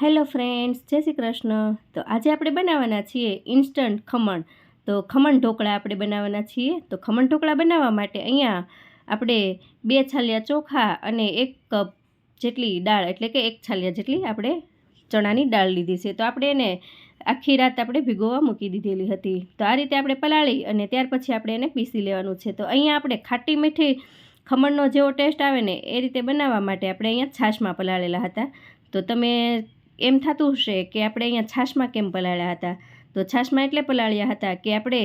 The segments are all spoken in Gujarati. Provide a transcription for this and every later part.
હેલો ફ્રેન્ડ્સ, જય શ્રી કૃષ્ણ. તો આજે આપણે બનાવવાના છીએ ઇન્સ્ટન્ટ ખમણ. તો ખમણ ઢોકળા આપણે બનાવવાના છીએ. તો ખમણ ઢોકળા બનાવવા માટે અહીંયા આપણે બે છાલિયા ચોખા અને એક કપ જેટલી દાળ, એટલે કે એક છાલિયા જેટલી આપણે ચણાની દાળ લીધી છે. તો આપણે એને આખી રાત આપણે ભીગોવા મૂકી દીધેલી હતી. તો આ રીતે આપણે પલાળી અને ત્યાર પછી આપણે એને પીસી લેવાનું છે. તો અહીંયા આપણે ખાટી મીઠી ખમણનો જેવો ટેસ્ટ આવે ને એ રીતે બનાવવા માટે આપણે અહીંયા છાશમાં પલાળેલા હતા. તો તમે એમ થતું હશે કે આપણે અહીંયા છાશમાં કેમ પલાળ્યા હતા? તો છાશમાં એટલે પલાળ્યા હતા કે આપણે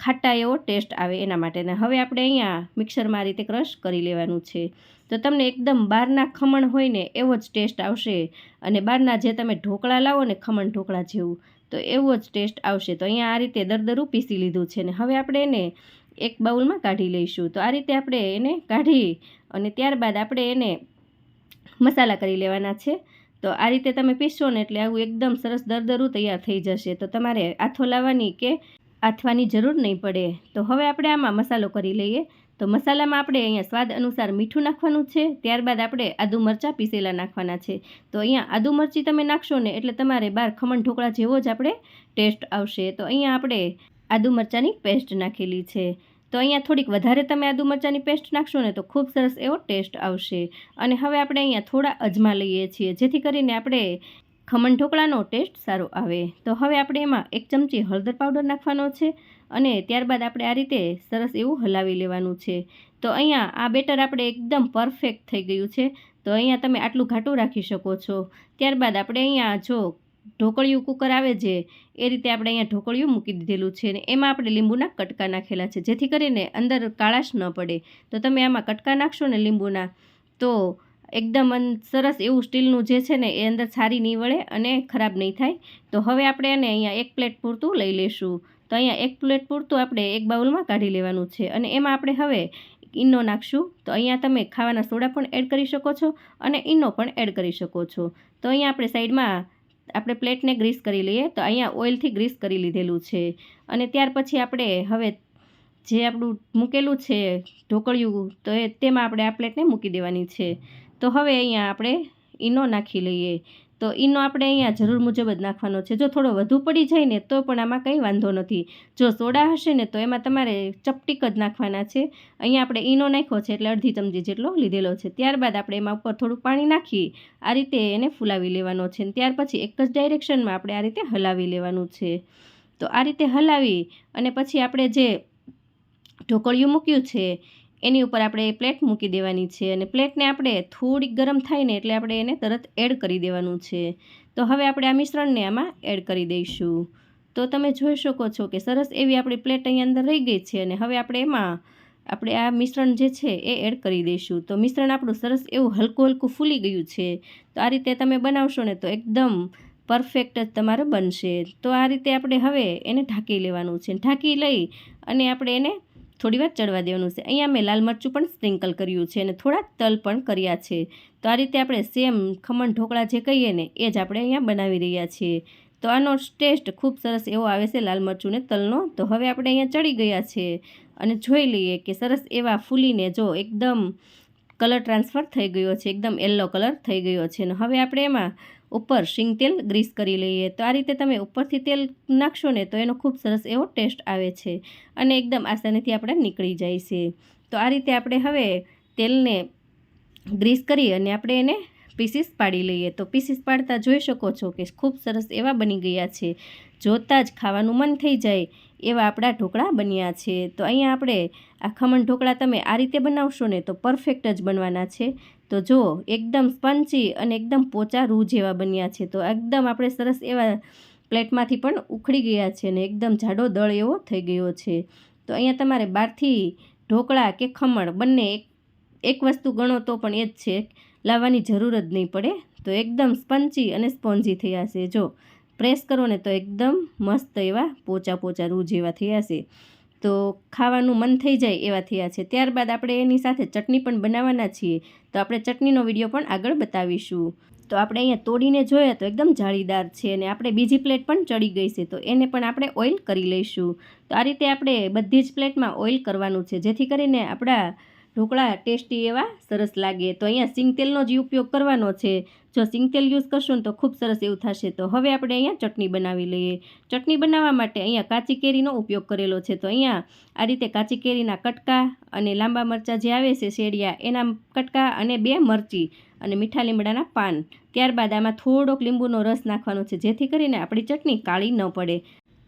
ખાટા એવો ટેસ્ટ આવે એના માટેના. હવે આપણે અહીંયા મિક્સરમાં આ રીતે ક્રશ કરી લેવાનું છે. તો તમને એકદમ બહારના ખમણ હોય ને એવો જ ટેસ્ટ આવશે. અને બહારના જે તમે ઢોકળા લાવો ને ખમણ ઢોકળા જેવું, તો એવો જ ટેસ્ટ આવશે. તો અહીંયા આ રીતે દરદરું પીસી લીધું છે ને હવે આપણે એને એક બાઉલમાં કાઢી લઈશું. તો આ રીતે આપણે એને કાઢી અને ત્યારબાદ આપણે એને મસાલા કરી લેવાના છે. તો આ રીતે તમે પીસશો ને એટલે આવું એકદમ સરસ દરદરું તૈયાર થઈ જશે. તો તમારે આથો લાવવાની કે આથવાની જરૂર નહીં પડે. તો હવે આપણે આમાં મસાલો કરી લઈએ. તો મસાલામાં આપણે અહીંયા સ્વાદ અનુસાર મીઠું નાખવાનું છે. ત્યારબાદ આપણે આદુ મરચાં પીસેલા નાખવાના છે. તો અહીંયા આદુ મરચી તમે નાખશો ને એટલે તમારે બહાર ખમણ ઢોકળા જેવો જ આપણે ટેસ્ટ આવશે. તો અહીંયા આપણે આદુ મરચાંની પેસ્ટ નાખેલી છે. તો અહીંયા થોડીક વધારે તમે આદુ મરચાંની પેસ્ટ નાખશો ને તો ખૂબ સરસ એવો ટેસ્ટ આવશે. અને હવે આપણે અહીંયા થોડા અજમા લઈએ છીએ, જેથી કરીને આપણે ખમણ ઢોકળાનો ટેસ્ટ સારો આવે. તો હવે આપણે એમાં એક ચમચી હળદર પાવડર નાખવાનો છે અને ત્યારબાદ આપણે આ રીતે સરસ એવું હલાવી લેવાનું છે. તો અહીંયા આ બેટર આપણે એકદમ પરફેક્ટ થઈ ગયું છે. તો અહીંયા તમે આટલું ઘાટું રાખી શકો છો. ત્યારબાદ આપણે અહીંયા જો ઢોકળિયું કુકર આવે છે, એ રીતે આપણે અહીંયા ઢોકળિયું મૂકી દીધેલું છે ને એમાં આપણે લીંબુના કટકા નાખેલા છે, જેથી કરીને અંદર કાળાશ ન પડે. તો તમે આમાં કટકા નાખશો ને લીંબુના, તો એકદમ સરસ એવું સ્ટીલનું જે છે ને એ અંદર સારી નહીં વળે અને ખરાબ નહીં થાય. તો હવે આપણે એને અહીંયા એક પ્લેટ પૂરતું લઈ લેશું તો અહીંયા એક પ્લેટ પૂરતું આપણે એક બાઉલમાં કાઢી લેવાનું છે અને એમાં આપણે હવે ઈનો નાખશું. તો અહીંયા તમે ખાવાના સોડા પણ એડ કરી શકો છો અને ઈનો પણ એડ કરી શકો છો. તો અહીંયા આપણે સાઈડમાં આપણે પ્લેટને ગ્રીસ કરી લઈએ તો અહીંયા ઓઇલથી ગ્રીસ કરી લીધેલું છે. અને ત્યાર પછી આપણે હવે જે આપણું મૂકેલું છે ઢોકળિયું, તો એ તેમાં આપણે આ પ્લેટને મૂકી દેવાની છે. તો હવે અહીંયા આપણે ઈનો નાખી લઈએ. તો ઈનો આપણે અહીંયા જરૂર મુજબ જ નાખવાનો છે. જો થોડો વધુ પડી જાય ને તો પણ આમાં કંઈ વાંધો નથી. જો સોડા હશે ને તો એમાં તમારે ચપટીક જ નાખવાના છે. અહીંયા આપણે ઈનો નાખ્યો છે એટલે અડધી ચમચી જેટલો લીધેલો છે. ત્યારબાદ આપણે એમાં ઉપર થોડું પાણી નાખી આ રીતે એને ફૂલાવી લેવાનો છે ત્યાર પછી એક જ ડાયરેક્શનમાં આપણે આ રીતે હલાવી લેવાનું છે. તો આ રીતે હલાવી અને પછી આપણે જે ઢોકળિયું મૂક્યું છે એની ઉપર આપણે પ્લેટ મૂકી દેવાની છે અને પ્લેટને આપણે થોડીક ગરમ થાય ને એટલે આપણે એને તરત એડ કરી દેવાનું છે. તો હવે આપણે આ મિશ્રણને આમાં એડ કરી દઈશું. તો તમે જોઈ શકો છો કે સરસ એવી આપણી પ્લેટ અહીંયા અંદર રહી ગઈ છે અને હવે આપણે એમાં આપણે આ મિશ્રણ જે છે એ એડ કરી દઈશું. તો મિશ્રણ આપણું સરસ એવું હલકું હલકું ફૂલી ગયું છે. તો આ રીતે તમે બનાવશો ને તો એકદમ પરફેક્ટ જ તમારે બનશે. તો આ રીતે આપણે હવે એને ઢાંકી લેવાનું છે. ઢાંકી લઈ અને આપણે એને થોડી વાર ચડવા દેવાનું છે. અહીંયા મેં લાલ મરચું પણ સ્પ્રિંકલ કર્યું છે અને થોડા તલ પણ કર્યા છે. તો આ રીતે આપણે સેમ ખમણ ઢોકળા જે કહીએ ને, એ જ આપણે અહીંયા બનાવી રહ્યા છીએ. તો આનો ટેસ્ટ ખૂબ સરસ એવો આવે છે લાલ મરચું ને તલનો. તો હવે આપણે અહીંયા ચડી ગયા છે. અને જોઈ લઈએ કે સરસ એવા ફૂલીને જો એકદમ કલર ટ્રાન્સફર થઈ ગયો છે, એકદમ યલો કલર થઈ ગયો છે. અને હવે આપણે એમાં ઉપર શીંગ તેલ ગ્રીસ કરી લઈએ. તો આ રીતે તમે ઉપરથી તેલ નાખશો ને તો એનો ખૂબ સરસ એવો ટેસ્ટ આવે છે અને એકદમ આસાનીથી આપણે નીકળી જાય છે. તો આ રીતે આપણે હવે તેલને ગ્રીસ કરી અને આપણે એને પીસીસ પાડી લઈએ તો પીસીસ પાડતા જોઈ શકો છો કે ખૂબ સરસ એવા બની ગયા છે. જોતાં જ ખાવાનું મન થઈ જાય એવા આપણા ઢોકળા બન્યા છે. તો અહીંયા આપણે આ ખમણ ઢોકળા તમે આ રીતે બનાવશો ને તો પરફેક્ટ જ બનવાના છે. તો જો એકદમ સ્પંચી અને એકદમ પોચા રૂ જેવા બન્યા છે તો એકદમ આપણે સરસ એવા પ્લેટમાંથી પણ ઉખડી ગયા છે ને એકદમ જાડો દળ એવો થઈ ગયો છે. તો અહીંયા તમારે બહારથી ઢોકળા કે ખમણ બંને એક એક વસ્તુ ગણો તો પણ એ જ છે, લાવવાની જરૂર જ નહીં પડે. તો એકદમ સ્પંચી અને સ્પોન્જી થયા છે જો, પ્રેસ કરો ને તો એકદમ મસ્ત એવા પોચા પોચા રૂ જેવા થયા છે તો ખાવાનું મન થઈ જાય એવા થયા છે. ત્યારબાદ આપણે એની સાથે ચટણી પણ બનાવવાના છીએ. તો આપણે ચટણીનો વીડિયો પણ આગળ બતાવીશું. તો આપણે અહીંયા તોડીને જોઈએ તો એકદમ જાળીદાર છે અને આપણે બીજી પ્લેટ પણ ચડી ગઈ છે. તો એને પણ આપણે ઓઇલ કરી લઈશું. તો આ રીતે આપણે બધી જ પ્લેટમાં ઓઇલ કરવાનું છે. જેથી કરીને આપણા ઢોકળા ટેસ્ટી એવા સરસ લાગે. તો અહીંયા સિંગ તેલનો જ ઉપયોગ કરવાનો છે. જો સિંગ તેલ યુઝ કરશો ને તો ખૂબ સરસ એવું થશે. તો હવે આપણે અહીંયા ચટણી બનાવી લઈએ. ચટણી બનાવવા માટે અહીંયા કાચી કેરીનો ઉપયોગ કરેલો છે. તો અહીંયા આ રીતે કાચી કેરીના કટકા અને લાંબા મરચાં જે આવે છે શેડિયા, એના કટકા અને બે મરચી અને મીઠા લીમડાના પાન. ત્યારબાદ આમાં થોડોક લીંબુનો રસ નાખવાનો છે. જેથી કરીને આપણી ચટણી કાળી ન પડે.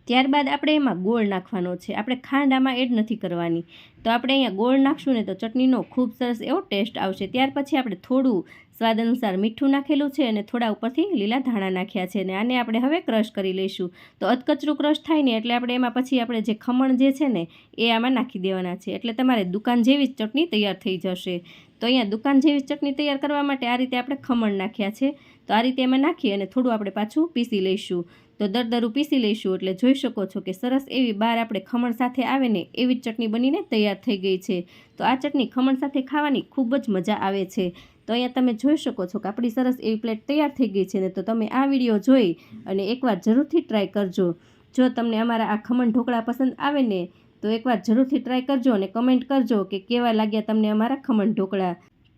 ત્યારબાદ આપણે એમાં ગોળ નાખવાનો છે. આપણે ખાંડ આમાં એડ નથી કરવાની. તો આપણે અહીંયા ગોળ નાખશું ને તો ચટણીનો ખૂબ સરસ એવો ટેસ્ટ આવશે. ત્યાર પછી આપણે થોડું સ્વાદ અનુસાર મીઠું નાખેલું છે અને થોડા ઉપરથી લીલા ધાણા નાખ્યા છે અને આને આપણે હવે ક્રશ કરી લઈશું. તો અધકચરું ક્રશ થાય ને એટલે આપણે એમાં પછી આપણે જે ખમણ જે છે ને એ આમાં નાખી દેવાના છે. એટલે તમારે દુકાન જેવી જ ચટણી તૈયાર થઈ જશે. તો અહીંયા દુકાન જેવી ચટણી તૈયાર કરવા માટે આ રીતે આપણે ખમણ નાખ્યા છે. તો આ રીતે એમાં નાખી અને થોડું આપણે પાછું પીસી લઈશું. તો દરદરું પીસી લઈશું એટલે જોઈ શકો છો કે સરસ એવી બાર આપણે ખમણ સાથે આવે ને એવી ચટણી બનીને તૈયાર થઈ ગઈ છે. તો આ ચટણી ખમણ સાથે ખાવાની ખૂબ જ મજા આવે છે. તો અહીંયા તમે જોઈ શકો છો કે આપણી સરસ એવી પ્લેટ તૈયાર થઈ ગઈ છે ને તો તમે આ વીડિયો જોઈ અને એકવાર જરૂરથી ટ્રાય કરજો. જો તમને અમારા આ ખમણ ઢોકળા પસંદ આવે ને તો એકવાર જરૂરથી ટ્રાય કરજો અને કમેન્ટ કરજો કે કેવા લાગ્યા તમને અમારા ખમણ ઢોકળા.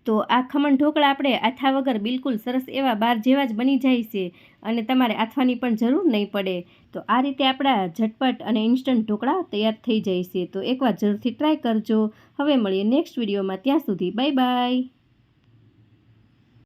તો આ ખમણ ઢોકળા આપણે આથા વગર બિલકુલ સરસ એવા બાર જેવા જ બની જાય છે. અને તમારે આથવાની પણ જરૂર નહીં પડે. તો આ રીતે આપણા ઝટપટ અને ઇન્સ્ટન્ટ ઢોકળા તૈયાર થઈ જાય છે. તો એકવાર જરૂરથી ટ્રાય કરજો. હવે મળીએ નેક્સ્ટ વિડીયોમાં ત્યાં સુધી બાય બાય